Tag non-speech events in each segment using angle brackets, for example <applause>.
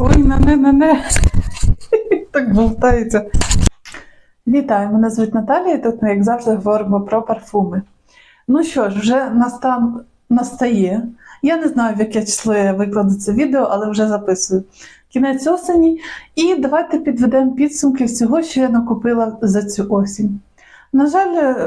Ой, на не, на. Так болтається. Вітаю, мене звуть Наталія, і тут ми, як завжди, говоримо про парфуми. Ну що ж, вже настан... настає. Я не знаю, в яке число я викладу це відео, але вже записую. Кінець осені. І давайте підведемо підсумки всього, що я накупила за цю осінь. На жаль,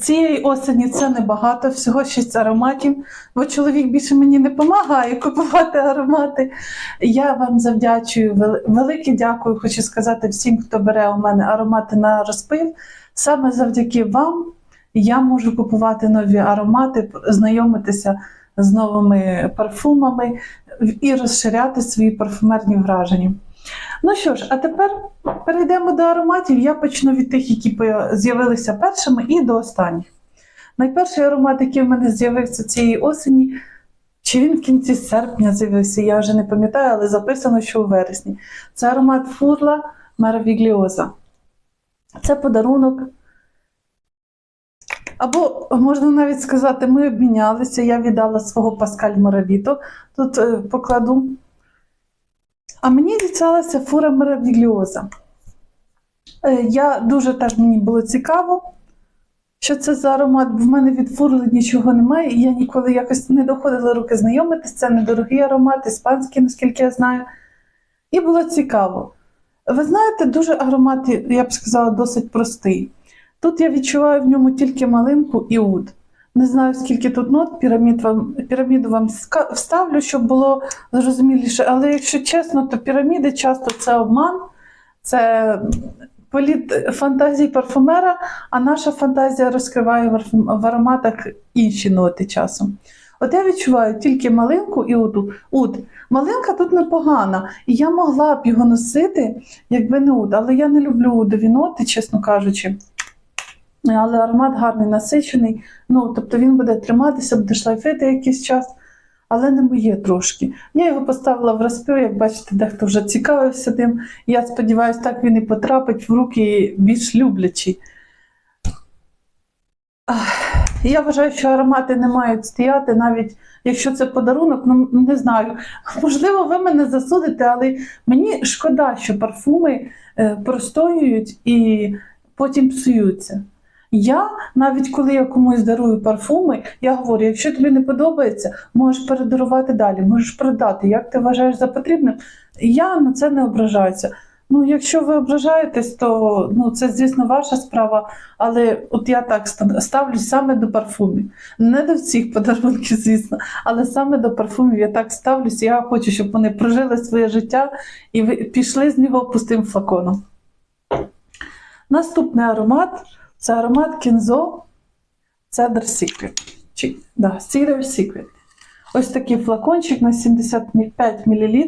цієї, осені це небагато, всього 6 ароматів, бо чоловік більше мені не допомагає купувати аромати. Я вам завдячую велике дякую. Хочу сказати всім, хто бере у мене аромати на розпив. Саме завдяки вам я можу купувати нові аромати, знайомитися з новими парфумами і розширяти свої парфумерні враження. Ну що ж, а тепер перейдемо до ароматів. Я почну від тих, які з'явилися першими, і до останніх. Найперший аромат, який в мене з'явився цієї осені, чи він в кінці серпня з'явився, я вже не пам'ятаю, але записано, що у вересні. Це аромат фурла Маравігліоза. Це подарунок. Або можна навіть сказати, ми обмінялися. Я віддала свого Паскаль Моравіто. Тут е, покладу. А мені дісталася фура Маравігліоза. Е, я дуже теж мені було цікаво, що це за аромат, бо в мене від фурли нічого немає, і я ніколи якось не доходила руки знайомитись. Це недорогий аромат, іспанський, наскільки я знаю. І було цікаво. Ви знаєте, дуже аромат, я б сказала, досить простий. Тут я відчуваю в ньому тільки малинку і уд. Не знаю, скільки тут нот, пірамід вам, піраміду вам вставлю, щоб було зрозуміліше. Але якщо чесно, то піраміди часто це обман, це політ фантазії парфумера, а наша фантазія розкриває в ароматах інші ноти часом. От я відчуваю тільки малинку і уд. уд. Малинка тут непогана, і я могла б його носити, якби не уд, але я не люблю удові ноти, чесно кажучи. Але аромат гарний, насичений. Ну, тобто він буде триматися, буде шлайфити якийсь час, але не моє трошки. Я його поставила в розпив, як бачите, дехто вже цікавився тим. Я сподіваюся, так він і потрапить в руки більш люблячі. Я вважаю, що аромати не мають стояти, навіть якщо це подарунок, ну не знаю. Можливо, ви мене засудите, але мені шкода, що парфуми е, простоюють і потім псуються. Я, навіть коли я комусь дарую парфуми, я говорю, якщо тобі не подобається, можеш передарувати далі, можеш продати. Як ти вважаєш за потрібним? Я на це не ображаюся. Ну, якщо ви ображаєтесь, то ну, це, звісно, ваша справа, але от я так ставлюсь саме до парфумів. Не до всіх подарунків, звісно, але саме до парфумів я так ставлюсь. Я хочу, щоб вони прожили своє життя і пішли з нього пустим флаконом. Наступний аромат це аромат Кінзо Cedar Secret. Чи, да, Cedar Secret. Ось такий флакончик на 75 мл.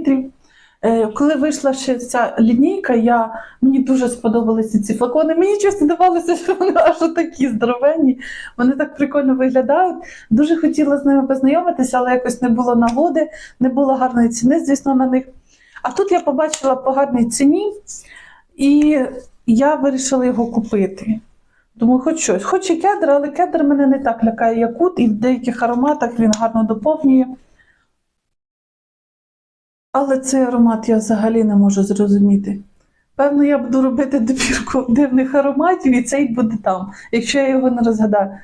Е, Коли вийшла ще ця лінійка, я, мені дуже сподобалися ці флакони. Мені чесно здавалося, що вони аж такі здоровенні. Вони так прикольно виглядають. Дуже хотіла з ними познайомитися, але якось не було нагоди, не було гарної ціни, звісно, на них. А тут я побачила по гарній ціні, і я вирішила його купити. Думаю, хоч щось. Хоч і кедр, але кедр мене не так лякає, як ут, і в деяких ароматах він гарно доповнює. Але цей аромат я взагалі не можу зрозуміти. Певно, я буду робити добірку дивних ароматів, і цей буде там, якщо я його не розгадаю.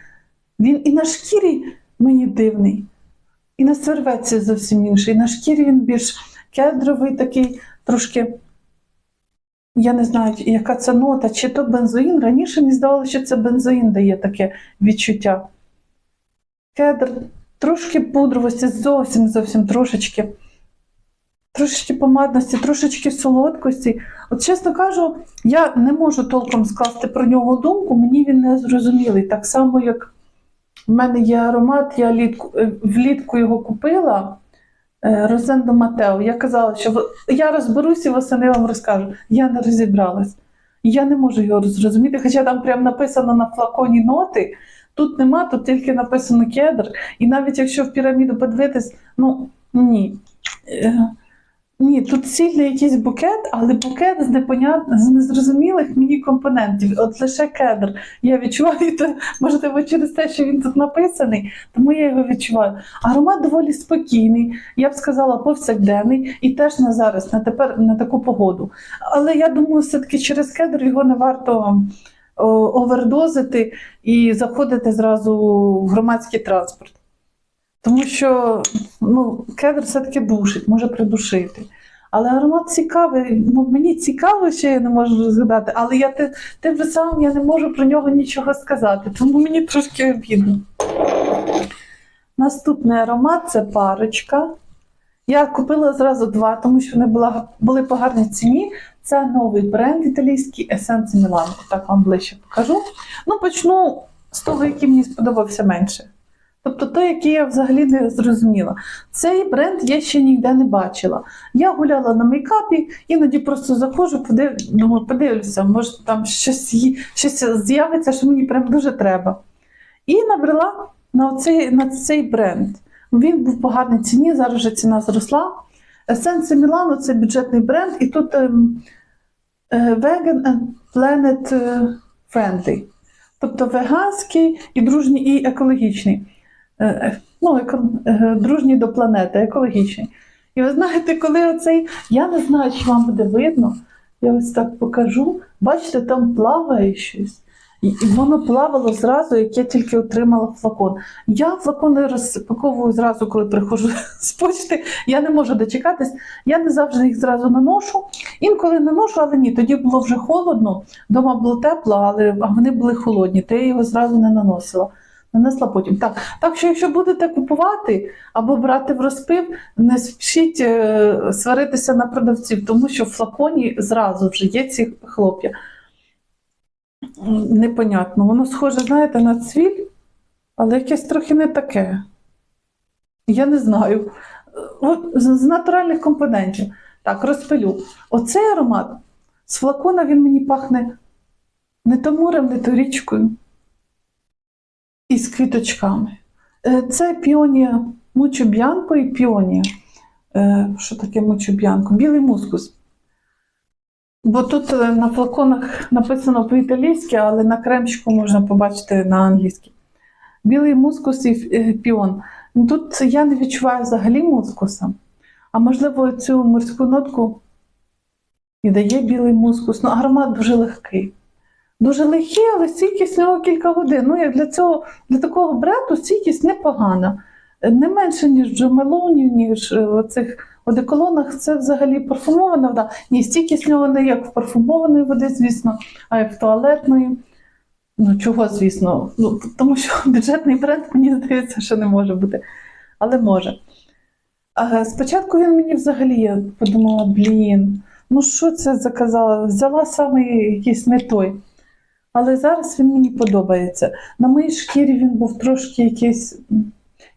Він і на шкірі мені дивний, і на серветці зовсім інший. І на шкірі він більш кедровий, такий трошки. Я не знаю, яка це нота, чи то бензоїн. Раніше мені здавалося, що це бензоїн дає таке відчуття. Кедр, трошки пудровості, зовсім зовсім трошечки. Трошечки помадності, трошечки солодкості. От, чесно кажу, я не можу толком скласти про нього думку, мені він не зрозумілий. Так само, як в мене є аромат, я е, влітку його купила. Е, Розендо Матео. Я казала, що я розберусь і восени вам розкажу. Я не розібралась. Я не можу його зрозуміти, хоча там прям написано на флаконі ноти. Тут нема, тут тільки написано кедр. І навіть якщо в піраміду подивитись, ну ні. Ні, тут цільний якийсь букет, але букет з непонятних, з незрозумілих мені компонентів. От лише кедр. Я відчуваю, то, можливо, через те, що він тут написаний, тому я його відчуваю. Аромат доволі спокійний, я б сказала, повсякденний і теж на зараз, на тепер на таку погоду. Але я думаю, все-таки через кедр його не варто овердозити і заходити зразу в громадський транспорт. Тому що ну, кедр все-таки душить, може придушити. Але аромат цікавий. Ну, мені цікаво, що я не можу згадати, але я те- тим самим я не можу про нього нічого сказати, тому мені трошки обідно. Наступний аромат це парочка. Я купила зразу два, тому що вони була, були по гарній ціні. Це новий бренд італійський Essence Milano. Так вам ближче покажу. Ну, почну з того, який мені сподобався менше. Тобто той, який я взагалі не зрозуміла. Цей бренд я ще ніде не бачила. Я гуляла на мейкапі, іноді просто заходжу, подив... думаю, подивлюся, може там щось, щось з'явиться, що мені прям дуже треба. І набрала на цей, на цей бренд. Він був по гарній ціні, зараз вже ціна зросла. Essence Milano це бюджетний бренд, і тут ем, е, Vegan and Planet е, Friendly. Тобто веганський і дружній, і екологічний. Е, е, Ну, е, до планети, екологічний. І ви знаєте, коли оцей, я не знаю, чи вам буде видно, я ось так покажу. Бачите, там плаває щось. І воно плавало зразу, як я тільки отримала флакон. Я флакони розпаковую зразу, коли приходжу <laughs> з почти. Я не можу дочекатись. Я не завжди їх зразу наношу. Інколи наношу, але ні, тоді було вже холодно. Дома було тепло, але вони були холодні, то я його зразу не наносила. Нанесла потім. Так, так що, якщо будете купувати або брати в розпив, не спішіть е, сваритися на продавців, тому що в флаконі зразу вже є ці хлоп'я. Непонятно. Воно схоже, знаєте, на цвіль, але якесь трохи не таке. Я не знаю. От, з натуральних компонентів. Так, розпилю. Оцей аромат з флакона він мені пахне не то морем, не то річкою. І з квіточками. Е, Це піонія Мучо Б'янко і піонія. Е, Що таке Мучо Б'янко? Білий мускус. Бо тут е, на флаконах написано по-італійськи, але на кремчику можна побачити на англійській. Білий мускус і піон. Ну, Тут я не відчуваю взагалі мускуса, а можливо, цю морську нотку і дає білий мускус. Ну, аромат дуже легкий. Дуже легкий, але стійкість в нього кілька годин. Ну, як для цього, для такого бренду стійкість непогана. Не менше, ніж джомелонів, ніж е, оцих одеколонах. Це взагалі парфумована вода. Ні, стійкість в нього не як в парфумованої води, звісно, а як в туалетної. Ну, чого, звісно? Ну, тому що <laughs> бюджетний бренд, мені здається, що не може бути. Але може. А спочатку він мені взагалі я подумала, блін, ну що це заказала? Взяла саме якийсь не той. Але зараз він мені подобається. На моїй шкірі він був трошки якийсь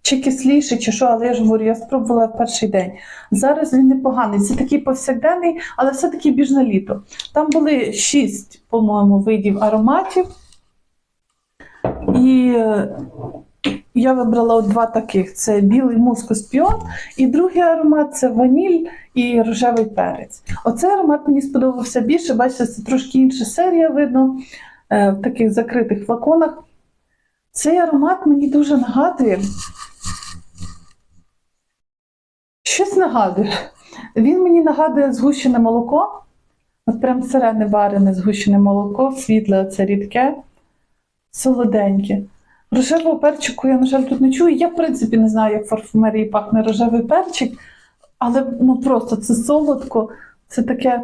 чи кисліший, чи що, але я ж говорю, я спробувала в перший день. Зараз він непоганий. Це такий повсякденний, але все-таки біж на літо. Там були шість, по-моєму, видів ароматів. І е, я вибрала от два таких: це білий мускус піон, і другий аромат це ваніль і рожевий перець. Оцей аромат мені сподобався більше. Бачите, це трошки інша серія видно в таких закритих флаконах. Цей аромат мені дуже нагадує. Щось нагадує. Він мені нагадує згущене молоко. От прям сирене варене згущене молоко, світле, оце рідке, солоденьке. Рожевого перчику я, на жаль, тут не чую. Я, в принципі, не знаю, як в парфумерії пахне рожевий перчик, але ну просто це солодко, це таке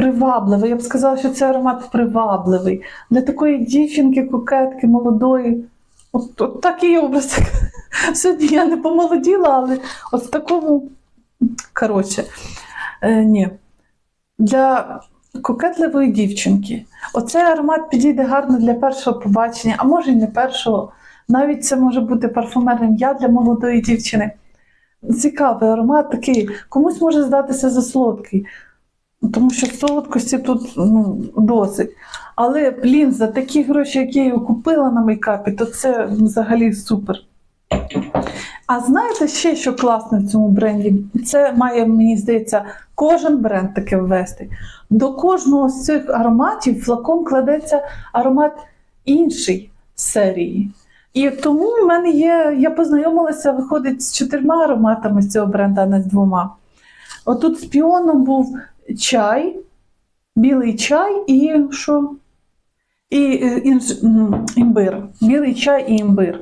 привабливе. Я б сказала, що це аромат привабливий. Для такої дівчинки, кокетки, молодої. От, от такий образ. <laughs> Сьогодні я не помолоділа, але от в такому. Коротше, е, ні. Для кокетливої дівчинки. Оцей аромат підійде гарно для першого побачення, а може й не першого. Навіть це може бути парфумерним я для молодої дівчини. Цікавий аромат такий. Комусь може здатися за солодкий, тому що солодкості тут ну, досить. Але, блін, за такі гроші, які я купила на мейкапі, то це взагалі супер. А знаєте ще, що класно в цьому бренді? Це має, мені здається, кожен бренд таке ввести. До кожного з цих ароматів флакон кладеться аромат інший з серії. І тому в мене є, я познайомилася, виходить, з чотирма ароматами з цього бренду, а не з двома. Отут з піоном був чай, білий чай і що? І е, імбир. Білий чай і імбир.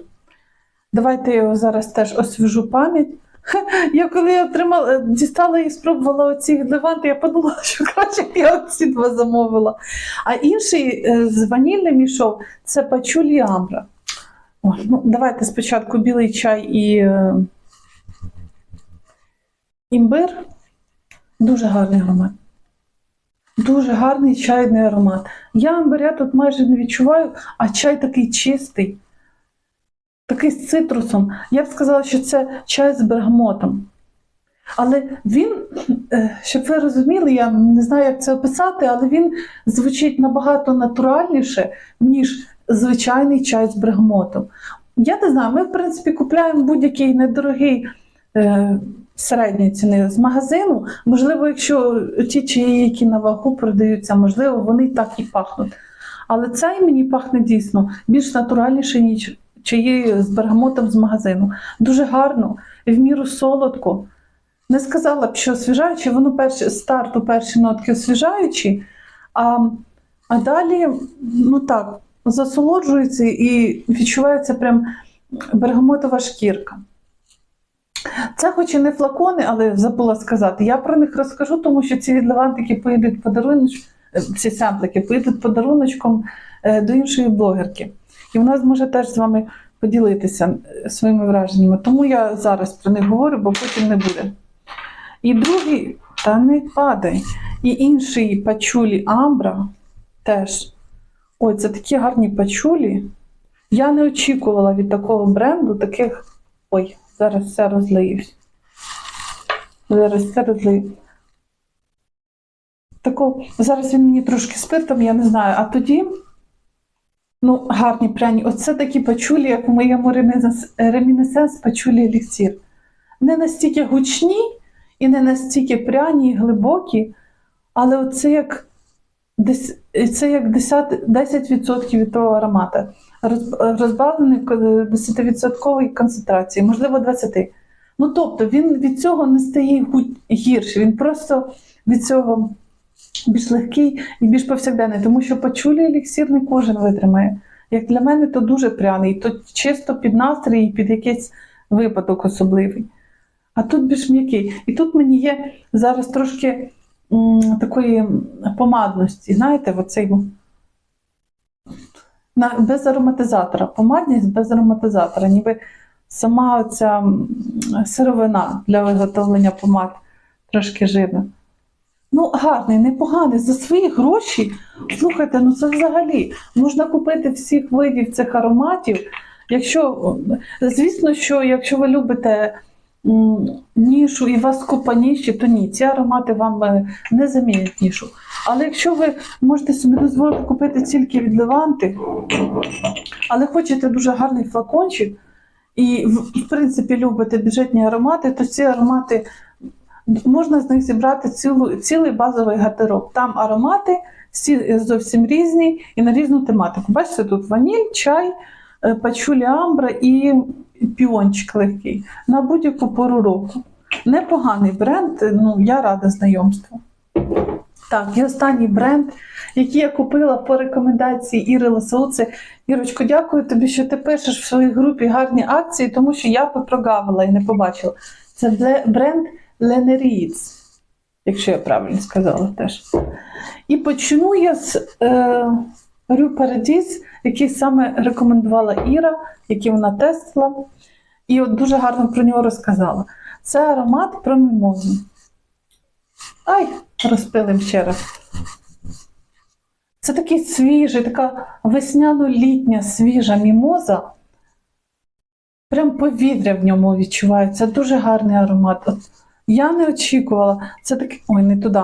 Давайте я його зараз теж освіжу пам'ять. <laughs> Я коли я отримала, е, дістала і спробувала оці леванти, я подумала, <laughs> що краще б я оці два замовила. А інший е, з ванільним ішов це пачулі амбра. О, ну, давайте спочатку білий чай і імбир. Дуже гарний аромат. Дуже гарний чайний аромат. Я амбиря тут майже не відчуваю, а чай такий чистий, такий з цитрусом. Я б сказала, що це чай з бергамотом. Але він, е, щоб ви розуміли, я не знаю, як це описати, але він звучить набагато натуральніше, ніж звичайний чай з бергамотом. Я не знаю, ми, в принципі, купляємо будь-який недорогий е, середньої ціни з магазину. Можливо, якщо ті чаї, які на вагу продаються, можливо, вони так і пахнуть. Але цей мені пахне дійсно більш натуральніше, ніж чаї з бергамотом з магазину. Дуже гарно, в міру солодко. Не сказала б, що освіжаючі, воно перші, старту перші нотки освіжаючі, а, а далі, ну так, засолоджується і відчувається прям бергамотова шкірка. Це хоч і не флакони, але забула сказати. Я про них розкажу, тому що ці левантики поїдуть подарунок, ці семплики поїдуть подаруночком е, до іншої блогерки. І вона зможе теж з вами поділитися е, своїми враженнями. Тому я зараз про них говорю, бо потім не буде. І другий, та не падай. І інший пачулі Амбра теж. Ой, це такі гарні пачулі. Я не очікувала від такого бренду таких. Ой, зараз все розлиюсь. Зараз все розлию. Тако, зараз він мені трошки спиртом, я не знаю. А тоді, ну, гарні пряні. Оце такі пачулі, як в моєму ремінесенс пачулі еліксір. Не настільки гучні і не настільки пряні і глибокі, але оце як, дес- це як 10%, 10% від того аромата. Розбавлений в 10% концентрації, можливо, 20%. Ну, тобто він від цього не стає гірше, він просто від цього більш легкий і більш повсякденний, тому що пачулі еліксір не кожен витримає. Як для мене, то дуже пряний, то чисто під настрій і під якийсь випадок особливий. А тут більш м'який. І тут мені є зараз трошки такої помадності. Знаєте, оцей без ароматизатора. Помадність без ароматизатора, ніби сама ця сировина для виготовлення помад трошки жирна. Ну, гарний, непоганий. За свої гроші. Слухайте, ну це взагалі можна купити всіх видів цих ароматів. Якщо, звісно, що якщо ви любите нішу і вас купа ніші, то ні, ці аромати вам е, не замінять нішу. Але якщо ви можете собі дозволити купити тільки від Леванти, але хочете дуже гарний флакончик, і в, в принципі любите бюджетні аромати, то ці аромати можна з них зібрати цілу, цілий базовий гардероб. Там аромати всі зовсім різні і на різну тематику. Бачите, тут ваніль, чай, е, пачулі амбра і піончик легкий на будь-яку пору року. Непоганий бренд, ну я рада знайомству. Так, і останній бренд, який я купила по рекомендації Іри Ласоуци. Ірочко, дякую тобі, що ти пишеш в своїй групі гарні акції, тому що я прогавила і не побачила. Це бренд Ленеріц, якщо я правильно сказала теж. І почну я з е, Рю Парадіс, який саме рекомендувала Іра, який вона тестила. І от дуже гарно про нього розказала. Це аромат про мімозу. Ай, розпилим ще раз. Це такий свіжий, така весняно-літня свіжа мімоза. Прям повітря в ньому відчувається. Дуже гарний аромат. От я не очікувала. Це такий. Ой, не туди.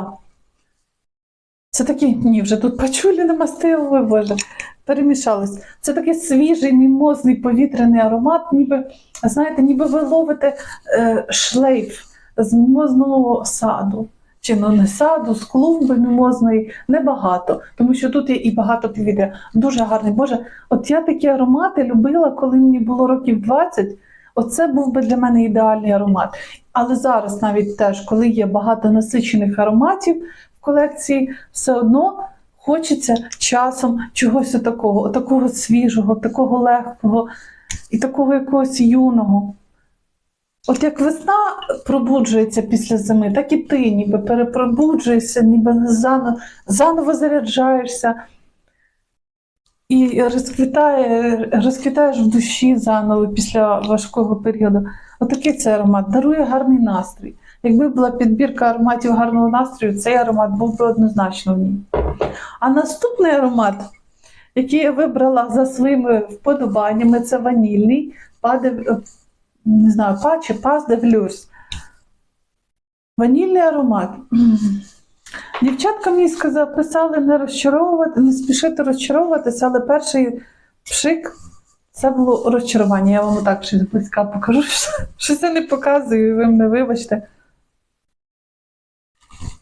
Це такий, ні, вже тут пачулі намастило, ой Боже, перемішалось. Це такий свіжий, мімозний повітряний аромат, ніби, знаєте, ніби ви ловите е, шлейф з мімозного саду. Чи ну не саду, з клумби мімозної, небагато, тому що тут є і багато повітря. Дуже гарний. Боже, от я такі аромати любила, коли мені було років 20. Оце був би для мене ідеальний аромат. Але зараз навіть теж, коли є багато насичених ароматів колекції, все одно хочеться часом чогось такого, такого свіжого, такого легкого і такого якогось юного. От як весна пробуджується після зими, так і ти ніби перепробуджуєшся, ніби заново, заново заряджаєшся і розквітає, розквітаєш в душі заново після важкого періоду. Отакий цей аромат дарує гарний настрій. Якби була підбірка ароматів гарного настрою, цей аромат був би однозначно в ній. А наступний аромат, який я вибрала за своїми вподобаннями, це ванільний, паде, не знаю, па чи пас. Ванільний аромат. Дівчатка мені сказали, писали не розчаровувати, не спішити розчаровуватися, але перший пшик це було розчарування. Я вам так щось близька покажу, що, <laughs> що це не показую, і ви мене вибачте.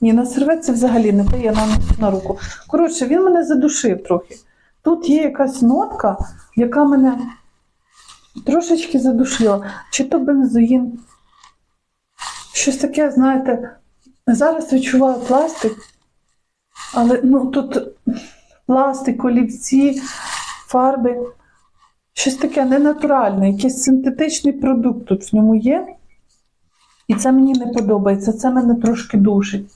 Ні, на серветці взагалі не те, я на, на руку. Коротше, він мене задушив трохи. Тут є якась нотка, яка мене трошечки задушила. Чи то бензоїн. Щось таке, знаєте, зараз відчуваю пластик, але ну, тут пластик, олівці, фарби. Щось таке ненатуральне, якийсь синтетичний продукт тут в ньому є. І це мені не подобається, це мене трошки душить.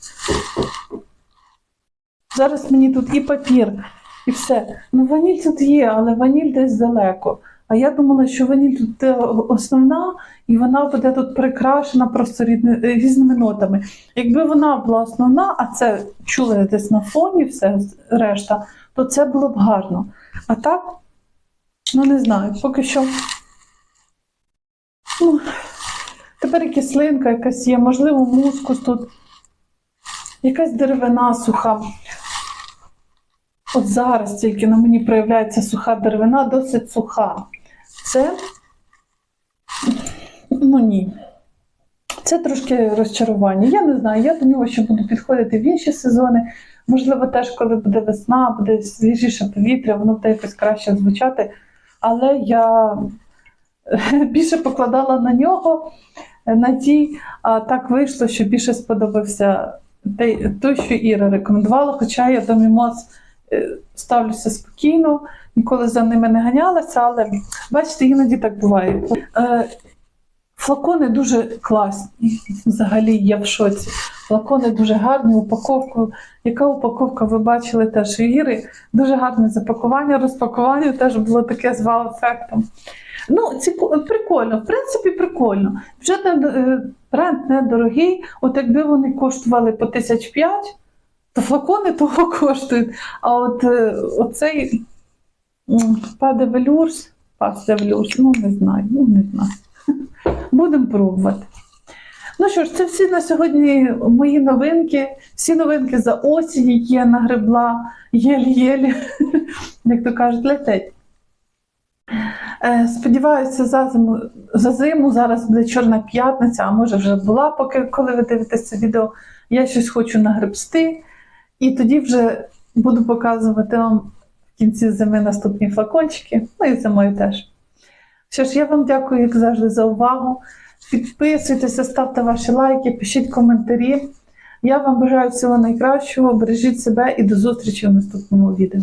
Зараз мені тут і папір, і все. Ну, ваніль тут є, але ваніль десь далеко. А я думала, що ваніль тут е, основна, і вона буде тут прикрашена просто е, різними нотами. Якби вона була основна, а це чули десь на фоні, все решта, то це було б гарно. А так, ну не знаю, поки що. Ну, тепер кислинка якась є, можливо, мускус тут, якась деревина суха. От зараз тільки на мені проявляється суха деревина, досить суха. Це, ну ні. Це трошки розчарування. Я не знаю, я до нього ще буду підходити в інші сезони. Можливо, теж, коли буде весна, буде свіжіше повітря, воно буде якось краще звучати. Але я <laughs> більше покладала на нього надій, а так вийшло, що більше сподобався той, що Іра рекомендувала, хоча я до мімоз е, ставлюся спокійно, ніколи за ними не ганялася, але бачите, іноді так буває. Е, Флакони дуже класні. Взагалі я в шоці. Флакони дуже гарні, упаковку. Яка упаковка ви бачили теж у Іри? Дуже гарне запакування, розпакування теж було таке з вау-ефектом. Ну, ці прикольно, в принципі, прикольно. Бюджетний е, бренд недорогий. От якби вони коштували по тисяч п'ять, то флакони того <laughs> коштують. А от е, оцей Паде Велюрс, Пас Велюрс, ну не знаю, ну не знаю. <laughs> Будемо пробувати. Ну що ж, це всі на сьогодні мої новинки, всі новинки за осінь, які я нагребла єлі-єлі, <laughs> як то кажуть, летять. Е, Сподіваюся, за зиму, за зиму зараз буде Чорна п'ятниця, а може вже була, поки коли ви дивитесь це відео. Я щось хочу нагребсти, і тоді вже буду показувати вам в кінці зими наступні флакончики, ну і зимою теж. Що ж, я вам дякую, як завжди, за увагу. Підписуйтеся, ставте ваші лайки, пишіть коментарі. Я вам бажаю всього найкращого, бережіть себе і до зустрічі в наступному відео.